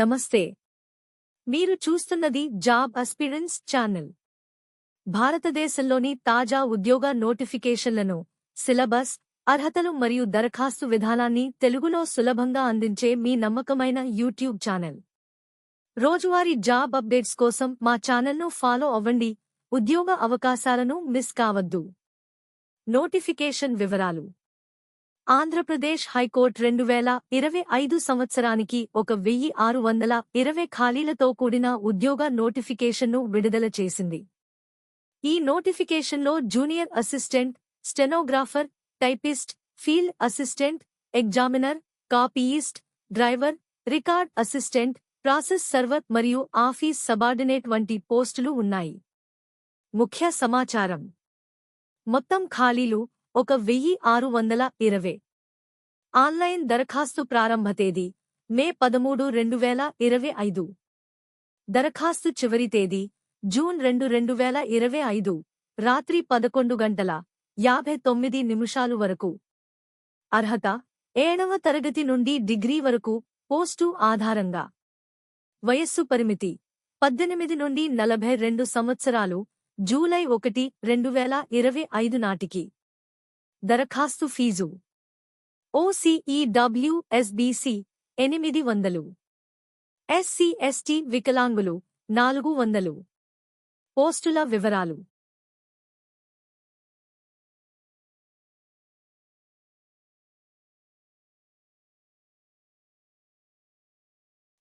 నమస్తే. మీరు చూస్తున్నది జాబ్ అస్పిరెన్స్ ఛానల్. భారతదేశంలోని తాజా ఉద్యోగ నోటిఫికేషన్లను సిలబస్ అర్హతలు మరియు దరఖాస్తు విధానాన్ని తెలుగులో సులభంగా అందించే మీ నమ్మకమైన యూట్యూబ్ ఛానల్. రోజువారీ జాబ్ అప్డేట్స్ కోసం మా ఛానల్ను ఫాలో అవ్వండి. ఉద్యోగ అవకాశాలను మిస్ కావద్దు. నోటిఫికేషన్ వివరాలు. ఆంధ్రప్రదేశ్ హైకోర్టు రెండు వేల ఇరవై ఐదు సంవత్సరానికి ఒక వెయ్యి ఆరు వందల ఇరవై ఖాళీలతో కూడిన ఉద్యోగ నోటిఫికేషన్ను విడుదల చేసింది. ఈ నోటిఫికేషన్లో junior assistant stenographer typist field assistant examiner copyist driver record assistant process server మరియు ఆఫీస్ సబార్డినేట్ వంటి పోస్టులు ఉన్నాయి. ముఖ్య సమాచారం. మొత్తం ఖాళీలు ఒక వెయ్యి ఆరు వందల ఇరవై. ఆన్లైన్ దరఖాస్తు ప్రారంభ తేదీ మే పదమూడు రెండు వేల ఇరవై ఐదు. దరఖాస్తు చివరి తేదీ జూన్ రెండు రెండు వేల ఇరవై ఐదు రాత్రి పదకొండు గంటల యాభై తొమ్మిది నిమిషాలు వరకు. అర్హత ఏడవ తరగతి నుండి డిగ్రీ వరకు పోస్టు ఆధారంగా. వయస్సు పరిమితి పద్దెనిమిది నుండి నలభై రెండు సంవత్సరాలు జూలై ఒకటి రెండు వేల ఇరవై ఐదు నాటికి. దరఖాస్తు ఫీజు. ఓసీఈడబ్ల్యూఎస్బీసీ ఎనిమిది వందలు. ఎస్సీఎస్టీ వికలాంగులు నాలుగు వందలు. పోస్టుల వివరాలు.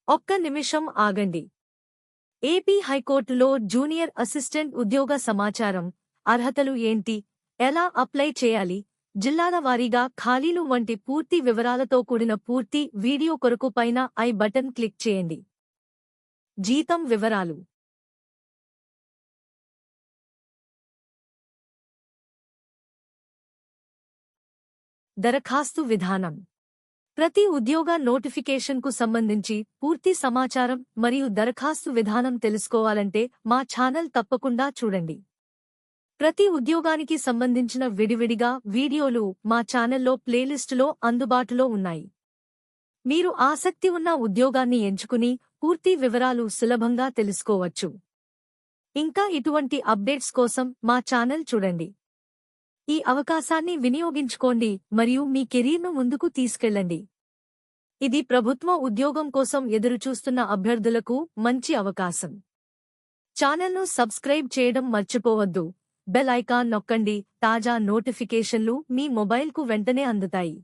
ఒక్క నిమిషం ఆగండి. ఏపీ హైకోర్టులో జూనియర్ అసిస్టెంట్ ఉద్యోగ సమాచారం అర్హతలు ఏంటి? ఎలా అప్లై చేయాలి? జిల్లాల వారీగా ఖాళీలు వంటి పూర్తి వివరాలతో కూడిన పూర్తి వీడియో కొరకు పైన ఐ బటన్ క్లిక్ చేయండి. జీతం వివరాలు. దరఖాస్తు విధానం. ప్రతి ఉద్యోగ నోటిఫికేషన్కు సంబంధించి పూర్తి సమాచారం మరియు దరఖాస్తు విధానం తెలుసుకోవాలంటే మా ఛానల్ తప్పకుండా చూడండి. ప్రతి ఉద్యోగానికి సంబంధించిన విడివిడిగా వీడియోలు మా ఛానల్లో ప్లేలిస్టులో అందుబాటులో ఉన్నాయి. మీరు ఆసక్తి ఉన్న ఉద్యోగాన్ని ఎంచుకుని పూర్తి వివరాలు సులభంగా తెలుసుకోవచ్చు. ఇంకా ఇటువంటి అప్డేట్స్ కోసం మా ఛానల్ చూడండి. ఈ అవకాశాన్ని వినియోగించుకోండి మరియు మీ కెరీర్ను ముందుకు తీసుకెళ్ళండి. ఇది ప్రభుత్వ ఉద్యోగం కోసం ఎదురుచూస్తున్న అభ్యర్థులకు మంచి అవకాశం. ఛానల్ను సబ్స్క్రైబ్ చేయడం మర్చిపోవద్దు. బెల్ ఐకాన్ నొక్కండి. తాజా నోటిఫికేషన్లు మీ మొబైల్కు వెంటనే అందుతాయి.